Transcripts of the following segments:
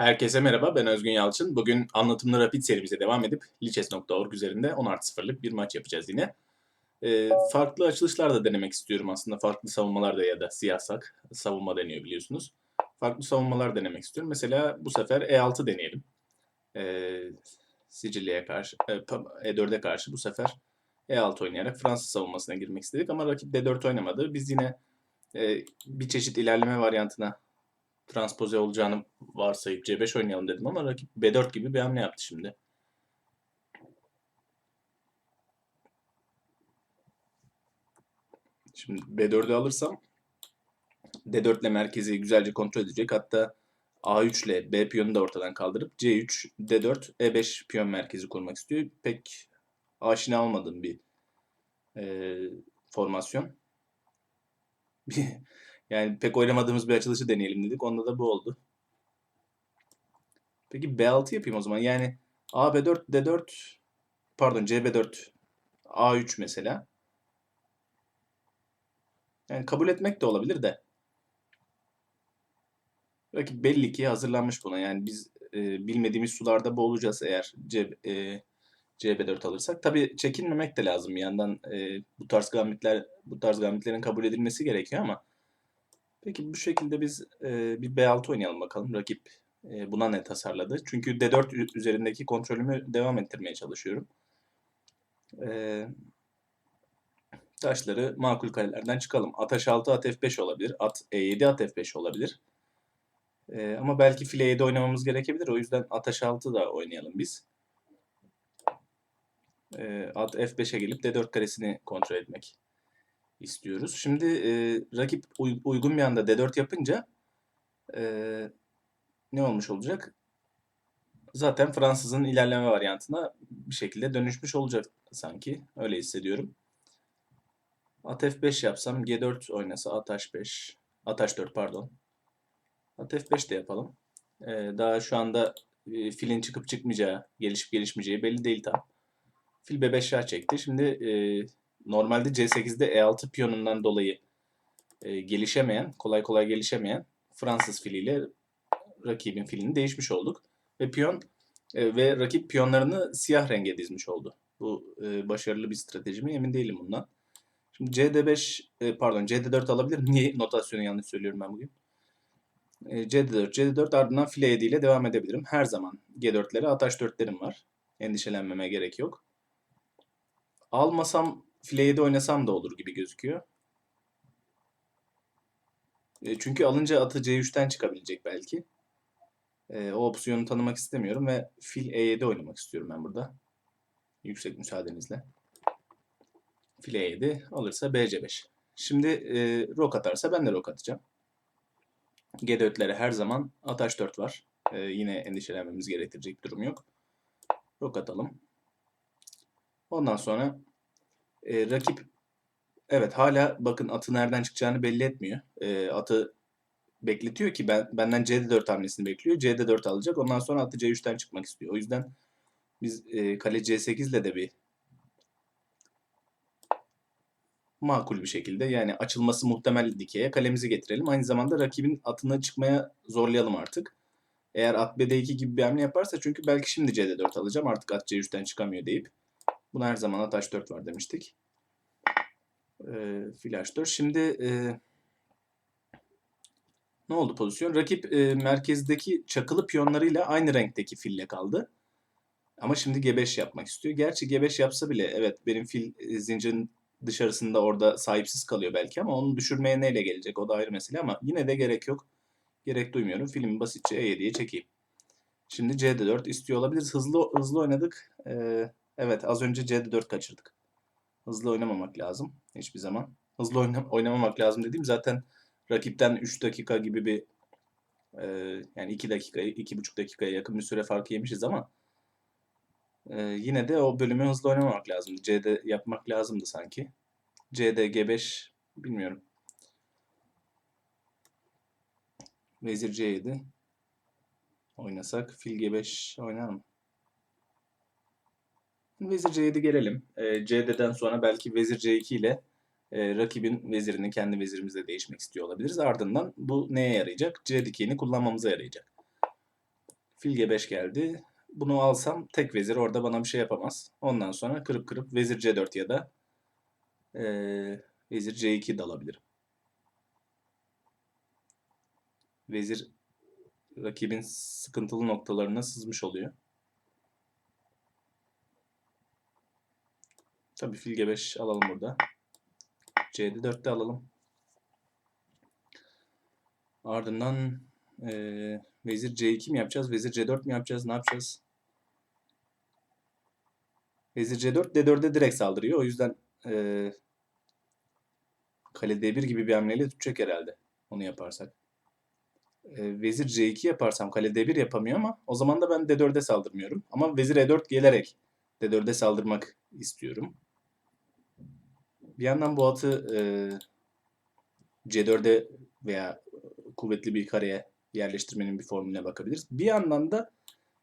Herkese merhaba, ben Özgün Yalçın. Bugün anlatımlı rapid serimize devam edip lichess.org üzerinde 10 artı 0'lık bir maç yapacağız yine. Ee, farklı açılışlar da denemek istiyorum aslında. Farklı savunmalar da ya da siyahsak savunma deniyor biliyorsunuz. Farklı savunmalar denemek istiyorum. Mesela bu sefer E6 deneyelim. Ee, Sicilya'ya karşı, e, E4'e karşı bu sefer E6 oynayarak Fransız savunmasına girmek istedik ama rakip D4 oynamadı. Biz yine e, bir çeşit ilerleme varyantına transpoze olacağını varsayıp C5 oynayalım dedim ama rakip B4 gibi bir hamle yaptı şimdi. Şimdi B4'ü alırsam D4 ile merkezi güzelce kontrol edecek. Hatta A3 ile B piyonu da ortadan kaldırıp C3, D4, E5 piyon merkezi kurmak istiyor. Pek aşina olmadığım bir e, formasyon. Yani pek oynamadığımız bir açılışı deneyelim dedik. Onda da bu oldu. Peki B6 yapayım o zaman. Yani A B4 D4 pardon C B4 A3 mesela. Yani kabul etmek de olabilir de. Rakip belli ki hazırlanmış buna. Yani biz e, bilmediğimiz sularda boğulacağız eğer C, e, CB4 alırsak. Tabii çekinmemek de lazım bir yandan. E, bu tarz gambitler bu tarz gambitlerin kabul edilmesi gerekiyor ama Peki bu şekilde biz e, bir B6 oynayalım bakalım. Rakip e, buna ne tasarladı? Çünkü D4 üzerindeki kontrolümü devam ettirmeye çalışıyorum. E, taşları makul karelerden çıkalım. At H6, at F5 olabilir. At E7, at F5 olabilir. E, ama belki file 7 oynamamız gerekebilir. O yüzden at H6 da oynayalım biz. E, at F5'e gelip D4 karesini kontrol etmek istiyoruz. Şimdi e, rakip uy- uygun bir anda D4 yapınca e, ne olmuş olacak? Zaten Fransızın ilerleme varyantına bir şekilde dönüşmüş olacak sanki. Öyle hissediyorum. At F5 yapsam G4 oynasa At H5 At H4 pardon. At F5 de yapalım. E, daha şu anda e, filin çıkıp çıkmayacağı, gelişip gelişmeyeceği belli değil tam. Fil B5 şah çekti. Şimdi e, normalde C8'de E6 piyonundan dolayı e, gelişemeyen, kolay kolay gelişemeyen Fransız filiyle rakibin filini değişmiş olduk. Ve piyon e, ve rakip piyonlarını siyah renge dizmiş oldu. Bu e, başarılı bir strateji mi emin değilim bundan. Şimdi CD5 e, pardon CD4 alabilir Niye notasyonu yanlış söylüyorum ben bugün? E, CD4, CD4 ardından file 7 ile devam edebilirim. Her zaman G4'lere ataş 4'lerim var. Endişelenmeme gerek yok. Almasam file 7 oynasam da olur gibi gözüküyor. E, çünkü alınca atı C3'ten çıkabilecek belki. E, o opsiyonu tanımak istemiyorum ve fil E7 oynamak istiyorum ben burada. Yüksek müsaadenizle. Fil E7 alırsa BC5. Şimdi e, rok atarsa ben de rok atacağım. G4'lere her zaman at H4 var. E, yine endişelenmemiz gerektirecek bir durum yok. Rok atalım. Ondan sonra e, rakip evet hala bakın atı nereden çıkacağını belli etmiyor. E, atı bekletiyor ki ben benden CD4 hamlesini bekliyor. CD4 alacak. Ondan sonra atı C3'ten çıkmak istiyor. O yüzden biz e, kale C8 ile de bir makul bir şekilde yani açılması muhtemel dikeye kalemizi getirelim. Aynı zamanda rakibin atına çıkmaya zorlayalım artık. Eğer at BD2 gibi bir hamle yaparsa çünkü belki şimdi CD4 alacağım artık at C3'ten çıkamıyor deyip Buna her zaman at H4 var demiştik. E, fil H4. Şimdi e, ne oldu pozisyon? Rakip e, merkezdeki çakılı piyonlarıyla aynı renkteki fille kaldı. Ama şimdi G5 yapmak istiyor. Gerçi G5 yapsa bile evet benim fil e, zincirin dışarısında orada sahipsiz kalıyor belki ama onu düşürmeye neyle gelecek o da ayrı mesele ama yine de gerek yok. Gerek duymuyorum. Filmi basitçe E7'ye çekeyim. Şimdi CD4 istiyor olabiliriz. Hızlı hızlı oynadık. Ee, Evet az önce CD4 kaçırdık. Hızlı oynamamak lazım hiçbir zaman. Hızlı oynam oynamamak lazım dediğim zaten rakipten 3 dakika gibi bir e, yani 2 dakika, 2,5 dakikaya yakın bir süre farkı yemişiz ama e, yine de o bölümü hızlı oynamamak lazım. CD yapmak lazımdı sanki. CD, G5 bilmiyorum. Vezir C7 oynasak. Fil G5 oynar mı? Vezir C7 gelelim. E, CD'den sonra belki Vezir C2 ile e, rakibin vezirini kendi vezirimizle değişmek istiyor olabiliriz. Ardından bu neye yarayacak? C dikeyini kullanmamıza yarayacak. Fil G5 geldi. Bunu alsam tek vezir orada bana bir şey yapamaz. Ondan sonra kırıp kırıp vezir C4 ya da eee, vezir C2 de alabilirim. Vezir rakibin sıkıntılı noktalarına sızmış oluyor. Tabii fil G5 alalım burada. C'de 4'te alalım. Ardından eee, vezir C2 mi yapacağız? Vezir C4 mi yapacağız? Ne yapacağız? Vezir C4 D4'e direkt saldırıyor. O yüzden eee kale D1 gibi bir hamleyle tutacak herhalde. Onu yaparsak. Eee, vezir C2 yaparsam kale D1 yapamıyor ama o zaman da ben D4'e saldırmıyorum. Ama vezir E4 gelerek D4'e saldırmak istiyorum. Bir yandan bu atı eee C4'e veya kuvvetli bir kareye yerleştirmenin bir formülüne bakabiliriz. Bir yandan da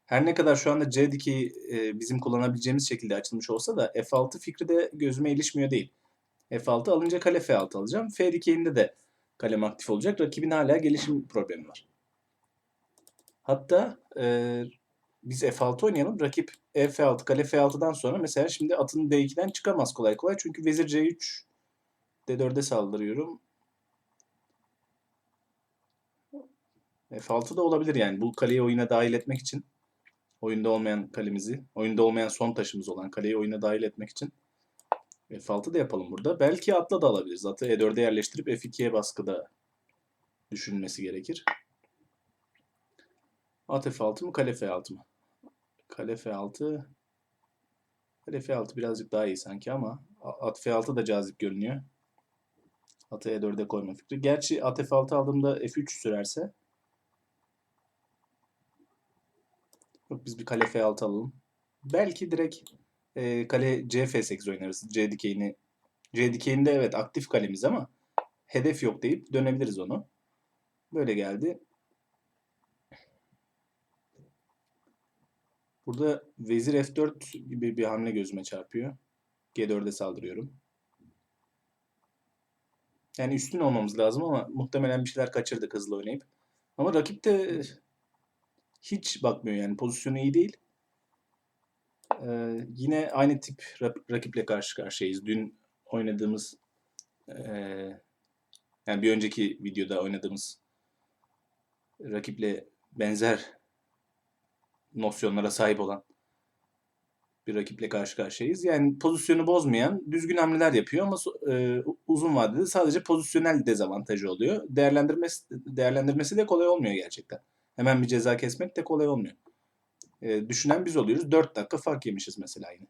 her ne kadar şu anda C dikeyi e, bizim kullanabileceğimiz şekilde açılmış olsa da F6 fikri de gözüme ilişmiyor değil. F6 alınca kale F6 alacağım. F dikeyinde de kalem aktif olacak. Rakibin hala gelişim problemi var. Hatta e, biz F6 oynayalım. Rakip E F6, kale F6'dan sonra mesela şimdi atın D2'den çıkamaz kolay kolay. Çünkü vezir C3 D4'e saldırıyorum. F6 da olabilir yani. Bu kaleyi oyuna dahil etmek için oyunda olmayan kalemizi, oyunda olmayan son taşımız olan kaleyi oyuna dahil etmek için F6 da yapalım burada. Belki atla da alabiliriz. Atı E4'e yerleştirip F2'ye baskıda düşünmesi gerekir. At F6 mı, kale F6 mı? Kale F6 Kale F6 birazcık daha iyi sanki ama at F6 da cazip görünüyor. Atı E4'e koyma fikri. Gerçi at F6 aldığımda F3 sürerse Yok biz bir kale F6 alalım. Belki direkt e, kale C F8 oynarız. C dikeyini. C dikeyinde evet aktif kalemiz ama hedef yok deyip dönebiliriz onu. Böyle geldi. Burada vezir F4 gibi bir hamle gözüme çarpıyor. G4'e saldırıyorum. Yani üstün olmamız lazım ama muhtemelen bir şeyler kaçırdık hızlı oynayıp. Ama rakip de hiç bakmıyor yani pozisyonu iyi değil. Ee, yine aynı tip ra- rakiple karşı karşıyayız. Dün oynadığımız ee, yani bir önceki videoda oynadığımız rakiple benzer nosyonlara sahip olan bir rakiple karşı karşıyayız. Yani pozisyonu bozmayan, düzgün hamleler yapıyor ama e, uzun vadede sadece pozisyonel dezavantajı oluyor. Değerlendirmesi değerlendirmesi de kolay olmuyor gerçekten. Hemen bir ceza kesmek de kolay olmuyor. E, düşünen biz oluyoruz. 4 dakika fark yemişiz mesela yine.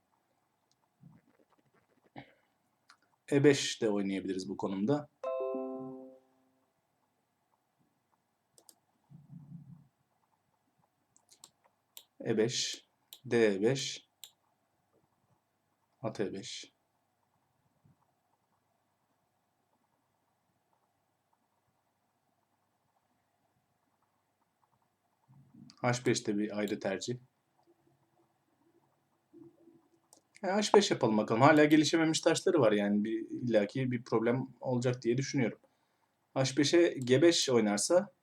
E5 de oynayabiliriz bu konumda. E5, D5, at E5. H5 de bir ayrı tercih. E, H5 yapalım bakalım. Hala gelişememiş taşları var yani bir illaki bir problem olacak diye düşünüyorum. H5'e G5 oynarsa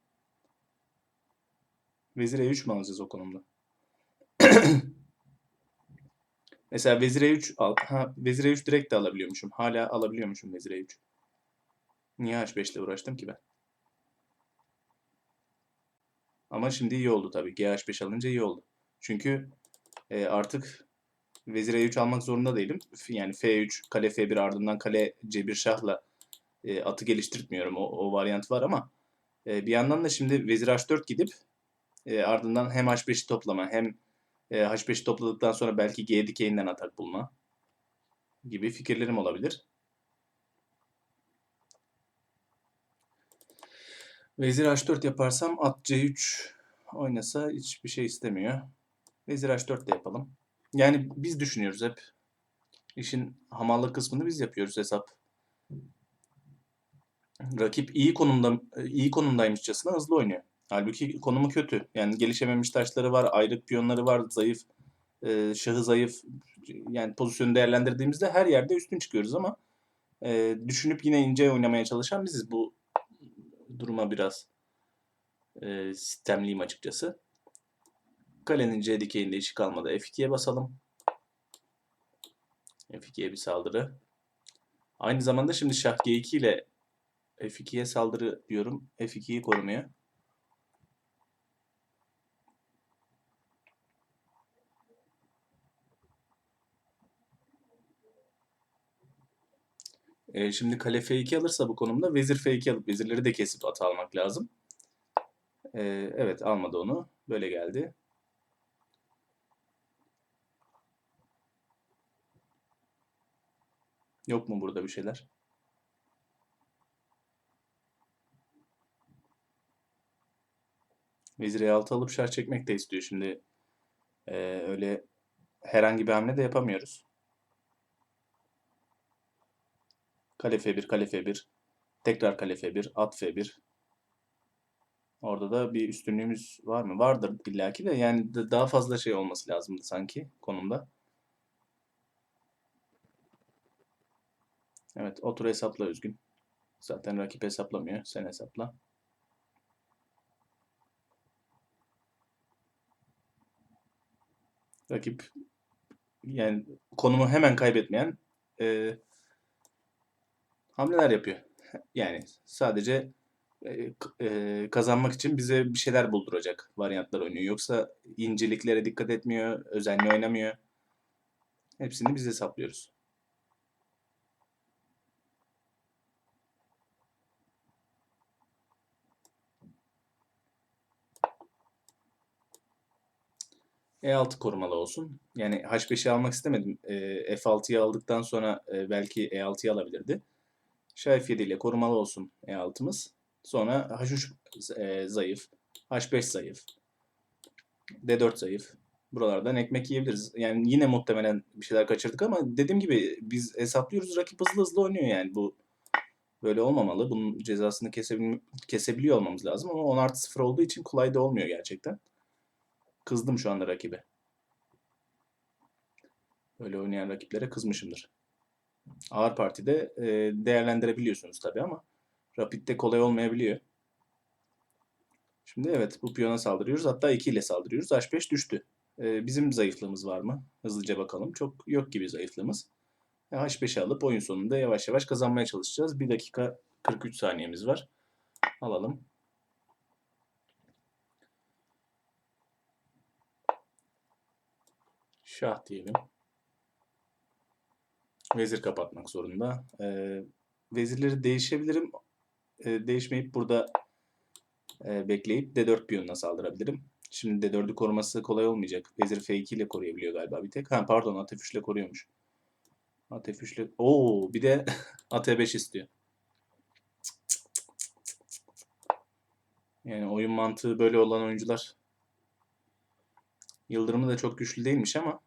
Vezir E3 mi alacağız o konumda? Mesela Vezir E3 al. Ha, Vezir E3 direkt de alabiliyormuşum. Hala alabiliyormuşum Vezir E3. Niye H5 ile uğraştım ki ben? Ama şimdi iyi oldu tabii. GH5 alınca iyi oldu. Çünkü e, artık Vezir E3 almak zorunda değilim. Yani F3, kale F1 ardından kale C1 şahla e, atı geliştirtmiyorum. O, o varyant var ama e, bir yandan da şimdi Vezir H4 gidip e, ardından hem H5'i toplama hem e, H5'i topladıktan sonra belki G dikeyinden atak bulma gibi fikirlerim olabilir. Vezir H4 yaparsam at C3 oynasa hiçbir şey istemiyor. Vezir H4 de yapalım. Yani biz düşünüyoruz hep. İşin hamallık kısmını biz yapıyoruz hesap. Rakip iyi konumda iyi konumdaymışçasına hızlı oynuyor. Halbuki konumu kötü. Yani gelişememiş taşları var, ayrık piyonları var, zayıf, e, şahı zayıf. Yani pozisyonu değerlendirdiğimizde her yerde üstün çıkıyoruz ama e, düşünüp yine ince oynamaya çalışan biziz. Bu duruma biraz e, sistemliyim açıkçası. Kalenin C dikeyinde işi kalmadı. F2'ye basalım. F2'ye bir saldırı. Aynı zamanda şimdi şah G2 ile F2'ye saldırı diyorum. F2'yi korumaya. Ee, şimdi kale F2 alırsa bu konumda vezir F2 alıp vezirleri de kesip at almak lazım. Ee, evet almadı onu. Böyle geldi. Yok mu burada bir şeyler? Vezir E6 alıp şah çekmek de istiyor. Şimdi e, öyle herhangi bir hamle de yapamıyoruz. Kale F1, kale F1. Tekrar kale F1, at F1. Orada da bir üstünlüğümüz var mı? Vardır illaki de. Yani da- daha fazla şey olması lazımdı sanki konumda. Evet, otur hesapla Özgün. Zaten rakip hesaplamıyor. Sen hesapla. Rakip yani konumu hemen kaybetmeyen e, hamleler yapıyor. Yani sadece e, e, kazanmak için bize bir şeyler bulduracak varyantlar oynuyor. Yoksa inceliklere dikkat etmiyor, özenli oynamıyor. Hepsini biz hesaplıyoruz. E6 korumalı olsun. Yani H5'i almak istemedim. E, F6'yı aldıktan sonra e, belki E6'yı alabilirdi. Şah F7 ile korumalı olsun E6'mız. Sonra H3 e, zayıf. H5 zayıf. D4 zayıf. Buralardan ekmek yiyebiliriz. Yani yine muhtemelen bir şeyler kaçırdık ama dediğim gibi biz hesaplıyoruz. Rakip hızlı hızlı oynuyor yani. Bu böyle olmamalı. Bunun cezasını kesebil kesebiliyor olmamız lazım ama 10 artı 0 olduğu için kolay da olmuyor gerçekten. Kızdım şu anda rakibe. Böyle oynayan rakiplere kızmışımdır. Ağır partide e, değerlendirebiliyorsunuz tabii ama Rapid'de kolay olmayabiliyor. Şimdi evet bu piyona saldırıyoruz. Hatta 2 ile saldırıyoruz. H5 düştü. E, bizim zayıflığımız var mı? Hızlıca bakalım. Çok yok gibi zayıflığımız. E, H5'i alıp oyun sonunda yavaş yavaş kazanmaya çalışacağız. 1 dakika 43 saniyemiz var. Alalım. Şah diyelim. Vezir kapatmak zorunda. Ee, vezirleri değişebilirim. Ee, değişmeyip burada e, bekleyip D4 piyonuna saldırabilirim. Şimdi D4'ü koruması kolay olmayacak. Vezir F2 ile koruyabiliyor galiba bir tek. Ha pardon at F3 ile koruyormuş. At F3 ile... Oo bir de at E5 istiyor. Yani oyun mantığı böyle olan oyuncular Yıldırımı da çok güçlü değilmiş ama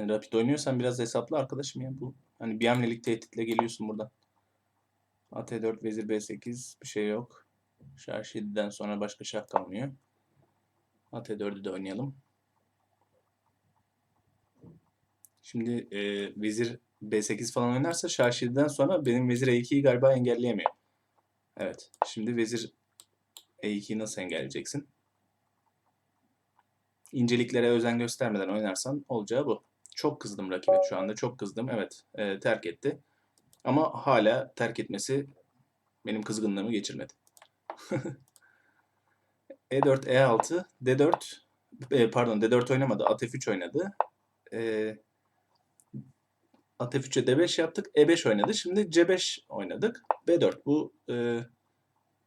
Yani rapid oynuyorsan biraz hesaplı arkadaşım ya bu. Hani bir hamlelik tehditle geliyorsun buradan. At E4, Vezir B8 bir şey yok. Şah 7'den sonra başka şah kalmıyor. At E4'ü de oynayalım. Şimdi e, Vezir B8 falan oynarsa Şah 7'den sonra benim Vezir E2'yi galiba engelleyemiyor. Evet. Şimdi Vezir E2'yi nasıl engelleyeceksin? İnceliklere özen göstermeden oynarsan olacağı bu. Çok kızdım rakibe şu anda. Çok kızdım. Evet. e, terk etti. Ama hala terk etmesi benim kızgınlığımı geçirmedi. E4, E6, D4 e, pardon D4 oynamadı. At F3 oynadı. E, At F3'e D5 yaptık. E5 oynadı. Şimdi C5 oynadık. B4. Bu e,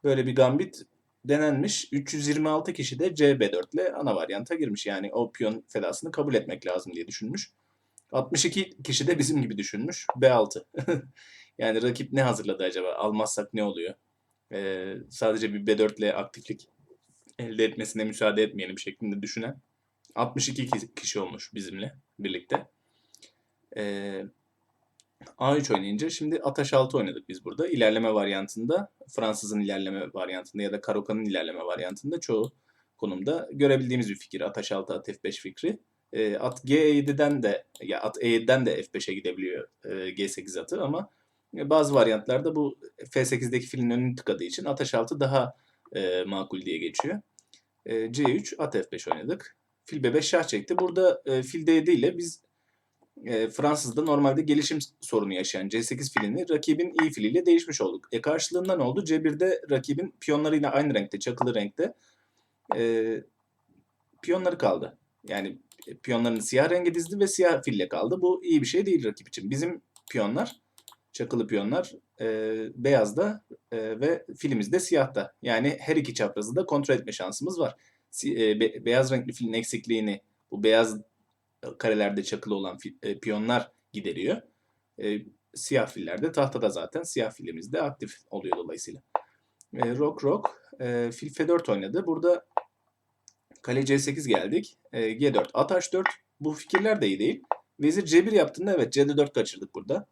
böyle bir gambit denenmiş. 326 kişi de CB4 ile ana varyanta girmiş. Yani o piyon fedasını kabul etmek lazım diye düşünmüş. 62 kişi de bizim gibi düşünmüş. B6. yani rakip ne hazırladı acaba? Almazsak ne oluyor? Ee, sadece bir B4 ile aktiflik elde etmesine müsaade etmeyelim şeklinde düşünen 62 ki- kişi olmuş bizimle birlikte. Ee, A3 oynayınca şimdi Ataş 6 oynadık biz burada. İlerleme varyantında, Fransız'ın ilerleme varyantında ya da Karoka'nın ilerleme varyantında çoğu konumda görebildiğimiz bir fikir. Ataş 6, at F5 fikri. E, at G7'den de ya at E7'den de F5'e gidebiliyor e, G8 atı ama E, Bazı varyantlarda bu F8'deki filin önünü tıkadığı için at H6 daha e, makul diye geçiyor. E, C3 at F5 oynadık. Fil B5 şah çekti. Burada e, fil D7 ile biz e, Fransız'da normalde gelişim sorunu yaşayan C8 filini rakibin iyi filiyle değişmiş olduk. E karşılığında ne oldu? C1'de rakibin piyonlarıyla aynı renkte, çakılı renkte e, piyonları kaldı. Yani piyonlarını siyah renge dizdi ve siyah fille kaldı. Bu iyi bir şey değil rakip için. Bizim piyonlar, çakılı piyonlar e, beyazda e, ve filimiz de siyahta. Yani her iki çaprazı da kontrol etme şansımız var. E, be- beyaz renkli filin eksikliğini bu beyaz karelerde çakılı olan fi- e, piyonlar gideriyor. E, siyah fillerde tahtada zaten siyah filimiz de aktif oluyor dolayısıyla. E, rock rock e, fil F4 oynadı. Burada kale C8 geldik. E, G4 at H4. Bu fikirler de iyi değil. Vezir C1 yaptığında evet CD4 kaçırdık burada.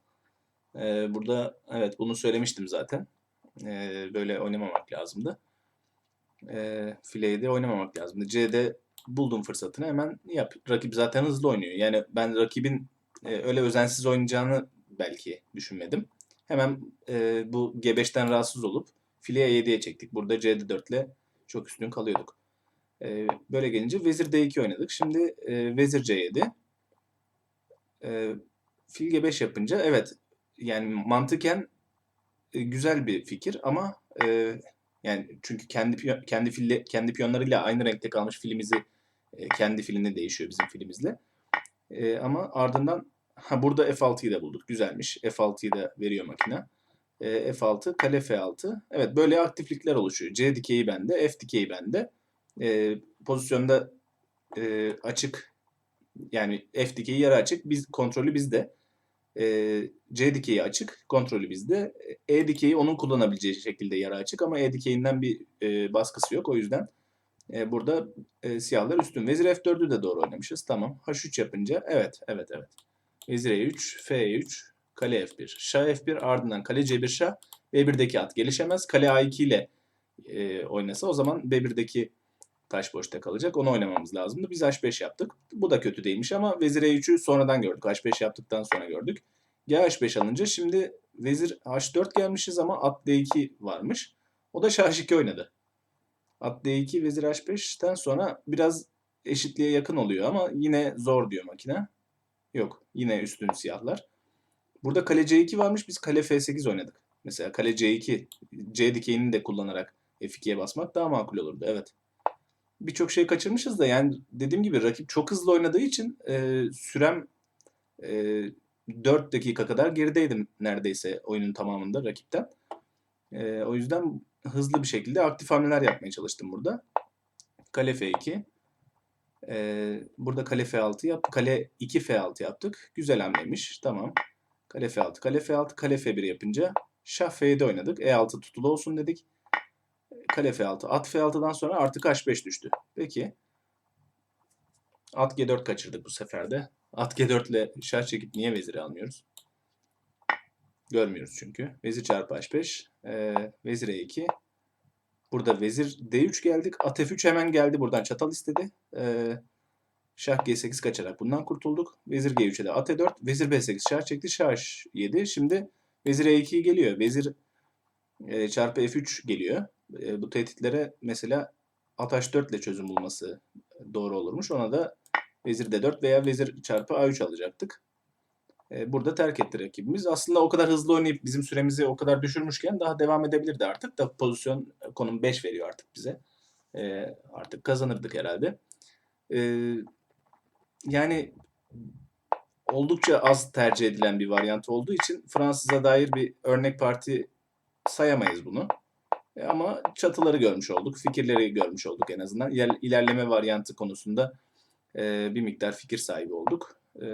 E, burada evet bunu söylemiştim zaten. E, böyle oynamamak lazımdı. E, fileyi de oynamamak lazımdı. C'de buldum fırsatını hemen yap. Rakip zaten hızlı oynuyor. Yani ben rakibin e, öyle özensiz oynayacağını belki düşünmedim. Hemen e, bu G5'ten rahatsız olup fileye 7'ye çektik. Burada C4 ile çok üstün kalıyorduk. E, böyle gelince vezir D2 oynadık. Şimdi e, vezir C7. E, fil G5 yapınca evet yani mantıken e, güzel bir fikir ama e, yani çünkü kendi kendi fille, kendi piyonlarıyla aynı renkte kalmış filimizi e, kendi filinde değişiyor bizim filimizle. E, ama ardından ha burada F6'yı da bulduk. Güzelmiş. F6'yı da veriyor makine. E, F6, kale F6. Evet böyle aktiflikler oluşuyor. C dikeyi bende, F dikeyi bende. E, pozisyonda e, açık yani F dikeyi yarı açık. Biz kontrolü bizde. E, C dikeyi açık, kontrolü bizde. E dikeyi onun kullanabileceği şekilde yarı açık ama E dikeyinden bir e, baskısı yok. O yüzden e, burada e, siyahlar üstün. Vezir F4'ü de doğru oynamışız. Tamam. H3 yapınca evet, evet, evet. Vezir E3, F3, kale F1, şah F1 ardından kale C1 şah. B1'deki at gelişemez. Kale A2 ile e, oynasa o zaman B1'deki taş boşta kalacak. Onu oynamamız lazımdı. Biz H5 yaptık. Bu da kötü değilmiş ama vezir E3'ü sonradan gördük. H5 yaptıktan sonra gördük. G5 alınca şimdi vezir H4 gelmişiz ama at D2 varmış. O da şah H2 oynadı. At D2 vezir H5'ten sonra biraz eşitliğe yakın oluyor ama yine zor diyor makine. Yok yine üstün siyahlar. Burada kale C2 varmış biz kale F8 oynadık. Mesela kale C2 C dikeyini de kullanarak F2'ye basmak daha makul olurdu. Evet birçok şey kaçırmışız da yani dediğim gibi rakip çok hızlı oynadığı için e, sürem e, 4 dakika kadar gerideydim neredeyse oyunun tamamında rakipten. E, o yüzden hızlı bir şekilde aktif hamleler yapmaya çalıştım burada. Kale F2. E, burada kale F6 yaptık. Kale 2 F6 yaptık. Güzel hamleymiş. Tamam. Kale F6, kale F6, kale F1 yapınca şah F7 oynadık. E6 tutulu olsun dedik kale F6. At F6'dan sonra artık H5 düştü. Peki. At G4 kaçırdık bu sefer de. At G4 ile şah çekip niye veziri almıyoruz? Görmüyoruz çünkü. Vezir çarpı H5. Ee, vezir E2. Burada vezir D3 geldik. At F3 hemen geldi. Buradan çatal istedi. Ee, şah G8 kaçarak bundan kurtulduk. Vezir G3'e de at E4. Vezir B8 şah çekti. Şah H7. Şimdi vezir E2 geliyor. Vezir e, çarpı F3 geliyor bu tehditlere mesela at h4 ile çözüm bulması doğru olurmuş. Ona da vezir d4 veya vezir çarpı a3 alacaktık. Burada terk etti rakibimiz. Aslında o kadar hızlı oynayıp bizim süremizi o kadar düşürmüşken daha devam edebilirdi artık da pozisyon konum 5 veriyor artık bize. Artık kazanırdık herhalde. Yani oldukça az tercih edilen bir varyant olduğu için Fransız'a dair bir örnek parti sayamayız bunu. E, ama çatıları görmüş olduk, fikirleri görmüş olduk en azından. İler, ilerleme varyantı konusunda e, bir miktar fikir sahibi olduk. E,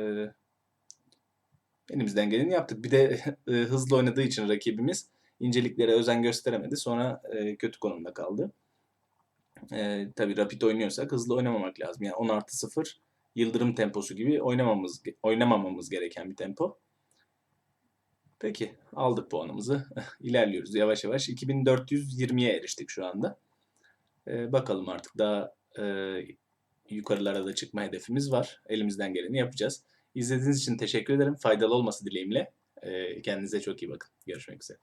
elimizden geleni yaptık. Bir de hızlı oynadığı için rakibimiz inceliklere özen gösteremedi. Sonra kötü konumda kaldı. E, tabii rapid oynuyorsak hızlı oynamamak lazım. Yani 10 artı 0 yıldırım temposu gibi oynamamamız, oynamamamız gereken bir tempo. Peki aldık puanımızı. İlerliyoruz yavaş yavaş. 2420'ye eriştik şu anda. Ee, bakalım artık daha e, yukarılara da çıkma hedefimiz var. Elimizden geleni yapacağız. İzlediğiniz için teşekkür ederim. Faydalı olması dileğimle. Ee, kendinize çok iyi bakın. Görüşmek üzere.